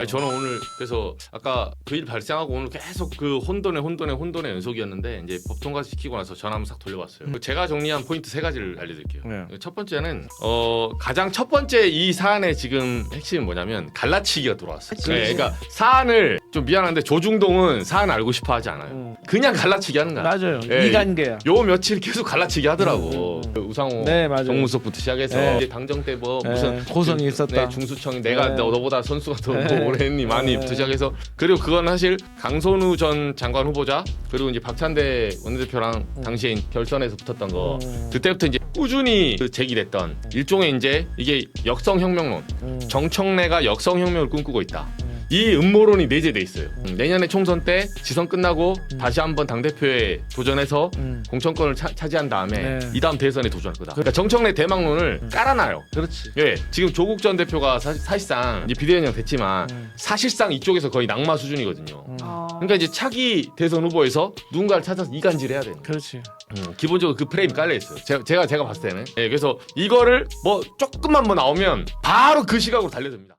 아니, 저는 오늘 그래서 아까 그 일 발생하고 오늘 계속 그 혼돈의 혼돈의 혼돈의 연속이었는데 이제 법 통과 시키고 나서 전화 한번 싹 돌려봤어요. 음. 제가 정리한 포인트 세 가지를 알려드릴게요. 네. 첫 번째는 어 가장 첫 번째 이 사안의 지금 핵심은 뭐냐면 갈라치기가 들어왔어요. 그치. 네, 그러니까 사안을 좀 미안한데 조중동은 사안 알고 싶어 하지 않아요. 음. 그냥 갈라치기 하는 거야. 맞아요. 예, 이 관계야. 요 며칠 계속 갈라치기 하더라고. 음, 음. 그 우상호 네, 맞아요. 정무수석부터 시작해서 네. 이제 당정 때뭐 네, 무슨 고성이 있었다. 네, 중수청이 내가 네. 너, 너보다 선수가 더 네. 했니 많이 네. 시작해서 그리고 그건 사실 강선우 전 장관 후보자 그리고 이제 박찬대 원내대표랑 당시에 결선에서 붙었던 거 음. 그때부터 이제 꾸준히 그 제기됐던 일종의 이제 이게 역성혁명론 음. 정청래가 역성혁명을 꿈꾸고 있다. 음. 이 음모론이 내재돼 있어요. 음, 내년에 총선 때 지선 끝나고 음. 다시 한번 당 대표에 도전해서 음. 공천권을 차, 차지한 다음에 네. 이 다음 대선에 도전할 거다. 그러니까 정청래 대망론을 깔아놔요. 그렇지. 예, 지금 조국 전 대표가 사, 실상 이제 비대위원장 됐지만 음. 사실상 이쪽에서 거의 낙마 수준이거든요. 음. 그러니까 이제 차기 대선 후보에서 누군가를 찾아서 이간질 해야 되는 거예요. 그렇지. 음, 기본적으로 그 프레임이 깔려 있어요. 제가, 제가 제가 봤을 때는. 예, 그래서 이거를 뭐 조금만 뭐 나오면 바로 그 시각으로 달려듭니다.